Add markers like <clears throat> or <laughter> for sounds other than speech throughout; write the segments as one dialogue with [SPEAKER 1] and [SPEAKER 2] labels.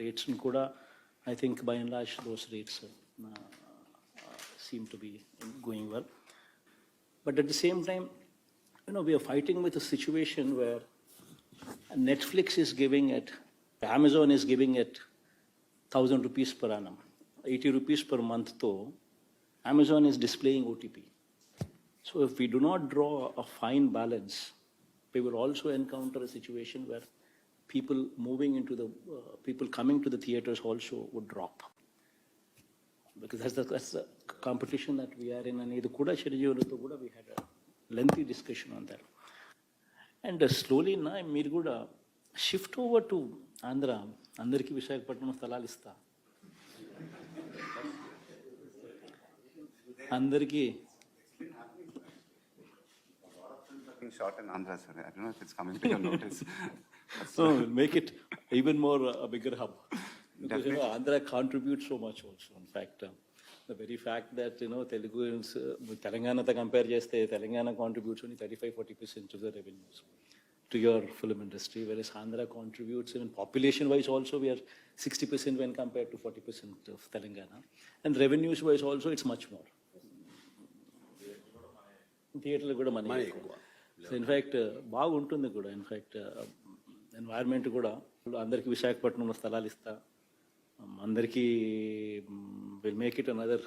[SPEAKER 1] rates ಕೂಡ I think by and large those rates uh, seem to be going well. But at the same time, you know, we are fighting with a situation where Netflix is giving it, Amazon is giving it 1000 rupees per annum, 80 rupees per month, though Amazon is displaying OTP. So if we do not draw a fine balance, we will also encounter a situation where people moving into the uh, people coming to the theaters also would drop. because that's the, that's the competition that we are in అనేది కూడా చిరంజీవులతో కూడా we had a lengthy discussion on that. And slowly నా మీరు కూడా shift over to Andhra అందరికీ విశాఖపట్నం స్థలాలు ఇస్తా అందరికీ
[SPEAKER 2] being shot in Andhra, sir. I don't know if it's coming to your notice. <laughs>
[SPEAKER 1] Make it even more bigger hub because you know Andhra contributes so much also. In fact, uh, the very fact that you know Telugu is uh, తెలంగాణతో compare చేస్తే Telangana contributes only 35 40 percent of the revenues to your film industry, whereas Andhra contributes even population wise also we are 60 percent when compared to 40 percent of Telangana, and revenues wise also it's much more. థియేటర్లు కూడా money ఎక్కువ so in fact బాగుంటుంది కూడా in fact environment కూడా అందరికీ విశాఖపట్నంలో స్థలాలు ఇస్తా. అందరికీ విల్ మేక్ ఇట్ అనదర్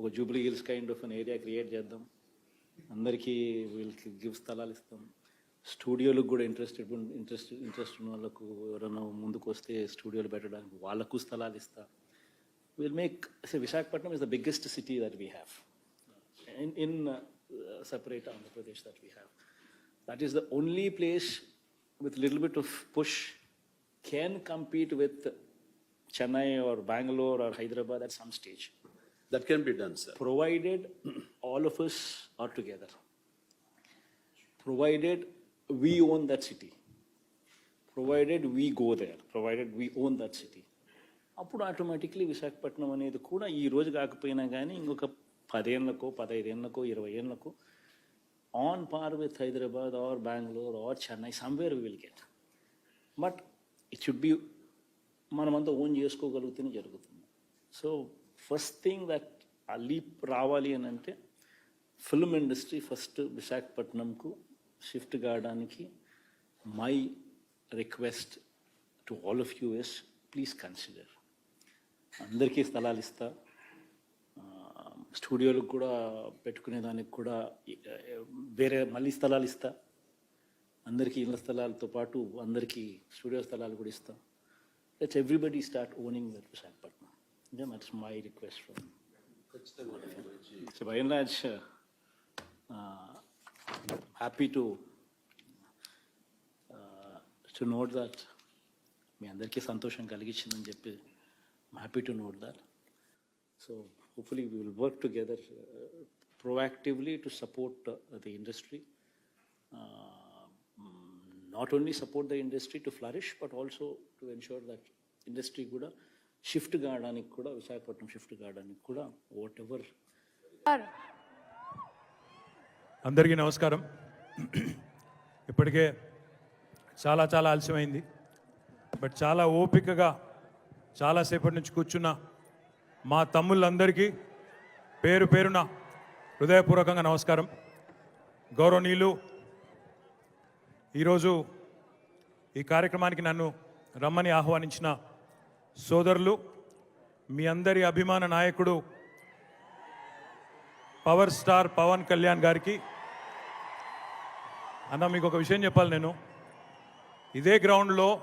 [SPEAKER 1] ఒక Jubilee Hills kind of an area create చేద్దాం. అందరికీ విల్ గివ్ స్థలాలు ఇస్తాం. స్టూడియోలకు కూడా ఇంట్రెస్టెడ్ ఇంట్రెస్ట్ ఇంట్రెస్ట్ ఉన్న వాళ్ళకు ఎవరైనా ముందుకు వస్తే స్టూడియోలు పెట్టడానికి వాళ్ళకు స్థలాలు ఇస్తా. Will make Visakhapatnam is the biggest city that we have in, in uh, uh, separate Andhra Pradesh that we have. That is the only place with little bit of push can compete with Chennai or Bangalore or Hyderabad at some stage,
[SPEAKER 3] That can be done, sir.
[SPEAKER 1] provided <clears throat> all of us are together. Provided we own that city. Provided we go there, provided we own that city. అప్పుడు automatically Visakhapatnam అనేది కూడా ఈ రోజు కాకపోయినా కానీ ఇంకొక పదేళ్ళకో పదహైదేళ్ళకో ఇరవై ఏళ్ళకో on par with Hyderabad or Bengaluru or Chennai somewhere will get but it should be మనమంతా ఓన్ చేసుకోగలిగితేనే జరుగుతుంది. So first thing that a leap రావాలి అని అంటే ఫిల్మ్ ఇండస్ట్రీ ఫస్ట్ విశాఖపట్నంకు షిఫ్ట్ కావడానికి my request to all of you is please consider అందరికీ స్థలాలు ఇస్తా. స్టూడియోలకు కూడా పెట్టుకునే దానికి కూడా వేరే మళ్ళీ స్థలాలు ఇస్తా. అందరికీ ఇళ్ళ స్థలాలతో పాటు అందరికీ స్టూడియో స్థలాలు కూడా ఇస్తాం. Let's everybody start owning that Visakhapatnam that's my request from so bye and happy to to note that మీ అందరికీ సంతోషం కలిగించిందని చెప్పి happy to note that so hopefully we will work together proactively to support uh, the industry. Uh, mm, Not only support the industry to flourish, but also to ensure that industry కూడా shift కావడానికి కూడా Visakhapatnam shift కావడానికి కూడా what ever
[SPEAKER 4] అందరికీ నమస్కారం ఇప్పటికే చాలా చాలా ఆలస్యమైంది బట్ చాలా ఓపికగా చాలాసేపటి నుంచి కూర్చున్న మా తమ్ముళ్ళందరికీ పేరు పేరున హృదయపూర్వకంగా నమస్కారం. గౌరవనీయులు ఈరోజు ఈ కార్యక్రమానికి నన్ను రమ్మని ఆహ్వానించిన సోదరులు మీ అందరి అభిమాన నాయకుడు పవర్ స్టార్ పవన్ కళ్యాణ్ గారికి. అన్న మీకు ఒక విషయం చెప్పాలి నేను. ఇదే గ్రౌండ్లో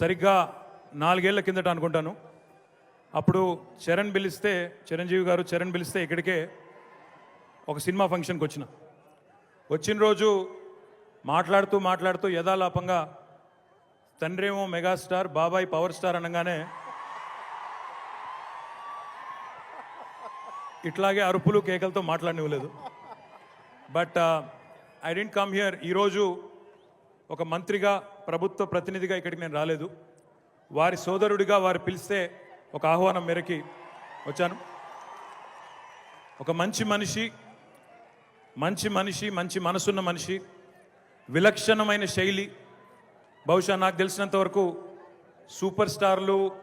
[SPEAKER 4] సరిగ్గా నాలుగేళ్ళ కిందట అనుకుంటాను. అప్పుడు చరణ్ పిలిస్తే చిరంజీవి గారు చరణ్ పిలిస్తే ఇక్కడికే ఒక సినిమా ఫంక్షన్కి వచ్చిన. వచ్చిన రోజు మాట్లాడుతూ మాట్లాడుతూ యథాలాపంగా తండ్రేమో మెగాస్టార్ బాబాయ్ పవర్ స్టార్ అనగానే ఇట్లాగే అరుపులు కేకలతో మాట్లాడనివ్వలేదు. But I didn't come here. ఈరోజు ఒక మంత్రిగా ప్రభుత్వ ప్రతినిధిగా ఇక్కడికి నేను రాలేదు. వారి సోదరుడిగా వారు పిలిస్తే ఒక ఆహ్వానం మేరకి వచ్చాను. ఒక మంచి మనిషి మంచి మనిషి మంచి మనసున్న మనిషి విలక్షణమైన శైలి. బహుశా నాకు తెలిసినంత వరకు సూపర్ స్టార్లు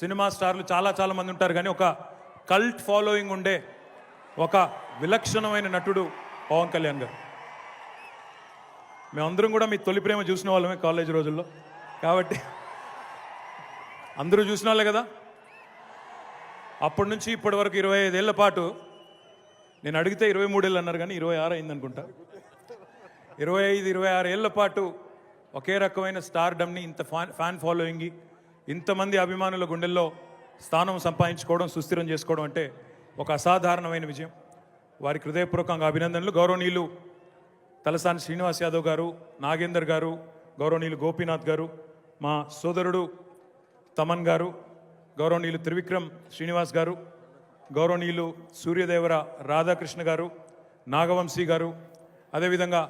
[SPEAKER 4] సినిమా స్టార్లు చాలా చాలా మంది ఉంటారు. కానీ ఒక కల్ట్ ఫాలోయింగ్ ఉండే ఒక విలక్షణమైన నటుడు పవన్ కళ్యాణ్ గారు. మేమందరం కూడా మీ తొలి ప్రేమ చూసిన వాళ్ళమే కాలేజ్ రోజుల్లో. కాబట్టి అందరూ చూసిన వాళ్ళే కదా? అప్పటి నుంచి ఇప్పటి వరకు ఇరవై ఐదేళ్ళ పాటు నేను అడిగితే ఇరవై మూడేళ్ళు అన్నారు కానీ ఇరవై ఆరు అయింది అనుకుంటా. ఇరవై ఐదు ఇరవై ఆరు ఏళ్ళ పాటు ఒకే రకమైన స్టార్డమ్ని ఇంత ఫ్యాన్ ఫ్యాన్ ఫాలోయింగ్ ఇంతమంది అభిమానుల గుండెల్లో స్థానం సంపాదించుకోవడం సుస్థిరం చేసుకోవడం అంటే ఒక అసాధారణమైన విజయం. వారికి హృదయపూర్వకంగా అభినందనలు. గౌరవనీయులు తలసాని శ్రీనివాస్ యాదవ్ గారు నాగేందర్ గారు గౌరవనీయులు గోపీనాథ్ గారు మా సోదరుడు తమన్ గారు గౌరవనీయులు త్రివిక్రమ్ శ్రీనివాస్ గారు గౌరవనీయులు సూర్యదేవర రాధాకృష్ణ గారు నాగవంశీ గారు అదేవిధంగా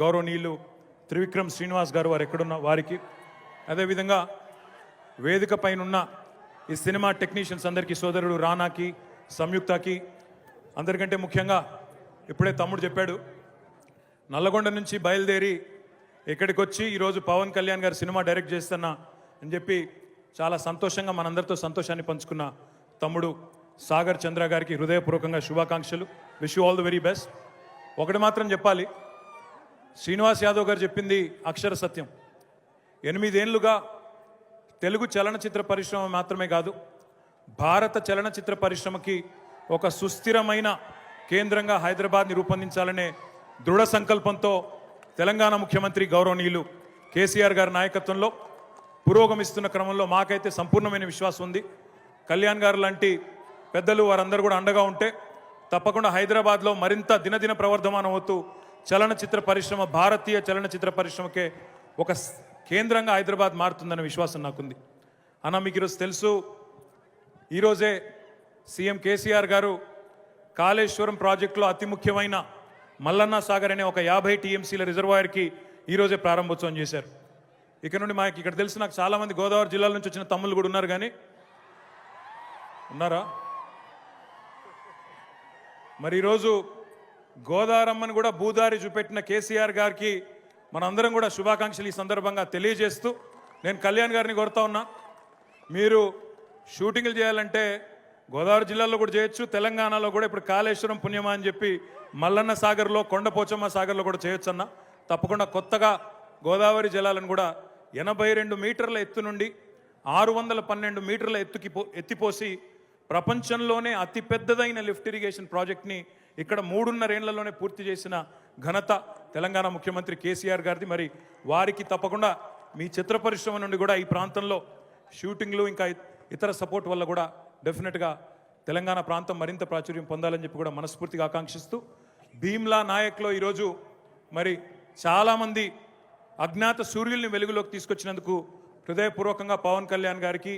[SPEAKER 4] గౌరవనీయులు త్రివిక్రమ్ శ్రీనివాస్ గారు వారు ఎక్కడున్న వారికి అదేవిధంగా వేదిక పైనున్న ఈ సినిమా టెక్నీషియన్స్ అందరికీ సోదరుడు రానాకి సంయుక్తకి అందరికంటే ముఖ్యంగా ఇప్పుడే తమ్ముడు చెప్పాడు నల్లగొండ నుంచి బయలుదేరి ఇక్కడికి వచ్చి ఈరోజు పవన్ కళ్యాణ్ గారు సినిమా డైరెక్ట్ చేస్తున్నా అని చెప్పి చాలా సంతోషంగా మనందరితో సంతోషాన్ని పంచుకున్న తమ్ముడు సాగర్ చంద్ర గారికి హృదయపూర్వకంగా శుభాకాంక్షలు. Wish you all the very best ఒకటి మాత్రం చెప్పాలి. శ్రీనివాస్ యాదవ్ గారు చెప్పింది అక్షర సత్యం. ఎనిమిదేళ్ళుగా తెలుగు చలనచిత్ర పరిశ్రమ మాత్రమే కాదు భారత చలనచిత్ర పరిశ్రమకి ఒక సుస్థిరమైన కేంద్రంగా హైదరాబాద్ని రూపొందించాలనే దృఢ సంకల్పంతో తెలంగాణ ముఖ్యమంత్రి గౌరవనీయులు కేసీఆర్ గారి నాయకత్వంలో పురోగమిస్తున్న క్రమంలో మాకైతే సంపూర్ణమైన విశ్వాసం ఉంది. కళ్యాణ్ గారు లాంటి పెద్దలు వారందరూ కూడా అండగా ఉంటే తప్పకుండా హైదరాబాద్లో మరింత దినదిన ప్రవర్ధమానం అవుతూ చలనచిత్ర పరిశ్రమ భారతీయ చలనచిత్ర పరిశ్రమకే ఒక కేంద్రంగా హైదరాబాద్ మారుతుందన్న విశ్వాసం నాకుంది. అన్న మీకు ఈరోజు తెలుసు ఈరోజే సీఎం కేసీఆర్ గారు కాళేశ్వరం ప్రాజెక్టులో అతి ముఖ్యమైన మల్లన్న సాగర్ అనే ఒక యాభై టీఎంసీల రిజర్వాయర్కి ఈరోజే ప్రారంభోత్సవం చేశారు. ఇక్కడ నుండి మాకు ఇక్కడ తెలిసి నాకు చాలామంది గోదావరి జిల్లాల నుంచి వచ్చిన తమ్ముళ్ళు కూడా ఉన్నారు కానీ. ఉన్నారా? మరి ఈరోజు గోదారమ్మని కూడా భూదారి చూపెట్టిన కేసీఆర్ గారికి మనందరం కూడా శుభాకాంక్షలు ఈ సందర్భంగా తెలియజేస్తూ నేను కళ్యాణ్ గారిని కోరుతా ఉన్నా. మీరు షూటింగ్లు చేయాలంటే గోదావరి జిల్లాలో కూడా చేయొచ్చు తెలంగాణలో కూడా ఇప్పుడు కాళేశ్వరం పుణ్యమా అని చెప్పి మల్లన్న సాగర్లో కొండపోచమ్మ సాగర్లో కూడా చేయొచ్చు అన్న తప్పకుండా కొత్తగా గోదావరి జలాలను కూడా ఎనభై రెండు మీటర్ల ఎత్తు నుండి ఆరు వందల పన్నెండు మీటర్ల ఎత్తుకి పో- ఎత్తిపోసి ప్రపంచంలోనే అతి పెద్దదైన లిఫ్ట్ ఇరిగేషన్ ప్రాజెక్ట్ని ఇక్కడ మూడున్నరేళ్ళలోనే పూర్తి చేసిన ఘనత తెలంగాణ ముఖ్యమంత్రి కేసీఆర్ గారిది. మరి వారికి తప్పకుండా మీ చిత్ర పరిశ్రమ నుండి కూడా ఈ ప్రాంతంలో షూటింగ్లు ఇంకా ఇతర సపోర్ట్ వల్ల కూడా డెఫినెట్గా తెలంగాణ ప్రాంతం మరింత ప్రాచుర్యం పొందాలని చెప్పి కూడా మనస్ఫూర్తిగా ఆకాంక్షిస్తూ భీమ్లా నాయక్లో ఈరోజు మరి చాలామంది అజ్ఞాత సూర్యుల్ని వెలుగులోకి తీసుకొచ్చినందుకు హృదయపూర్వకంగా పవన్ కళ్యాణ్ గారికి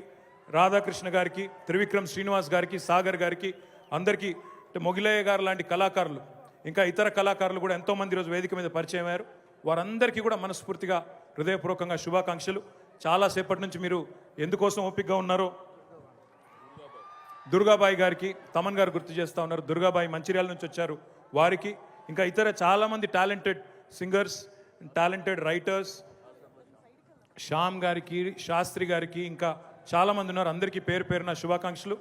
[SPEAKER 4] రాధాకృష్ణ గారికి త్రివిక్రమ్ శ్రీనివాస్ గారికి సాగర్ గారికి అందరికీ అంటే మొగిలయ్య గారు లాంటి కళాకారులు ఇంకా ఇతర కళాకారులు కూడా ఎంతోమంది ఈరోజు వేదిక మీద పరిచయం అయ్యారు. వారందరికీ కూడా మనస్ఫూర్తిగా హృదయపూర్వకంగా శుభాకాంక్షలు. చాలాసేపటి నుంచి మీరు ఎందుకోసం ఓపికగా ఉన్నారో దుర్గాబాయి గారికి తమన్ గారు గుర్తు చేస్తా ఉన్నారు. దుర్గాబాయి మంచిర్యాల నుంచి వచ్చారు వారికి. ఇంకా ఇతర చాలామంది talented singers talented writers Shyam గారికి శాస్త్రి గారికి ఇంకా చాలామంది ఉన్నారు. అందరికీ పేరు పేరున శుభాకాంక్షలు.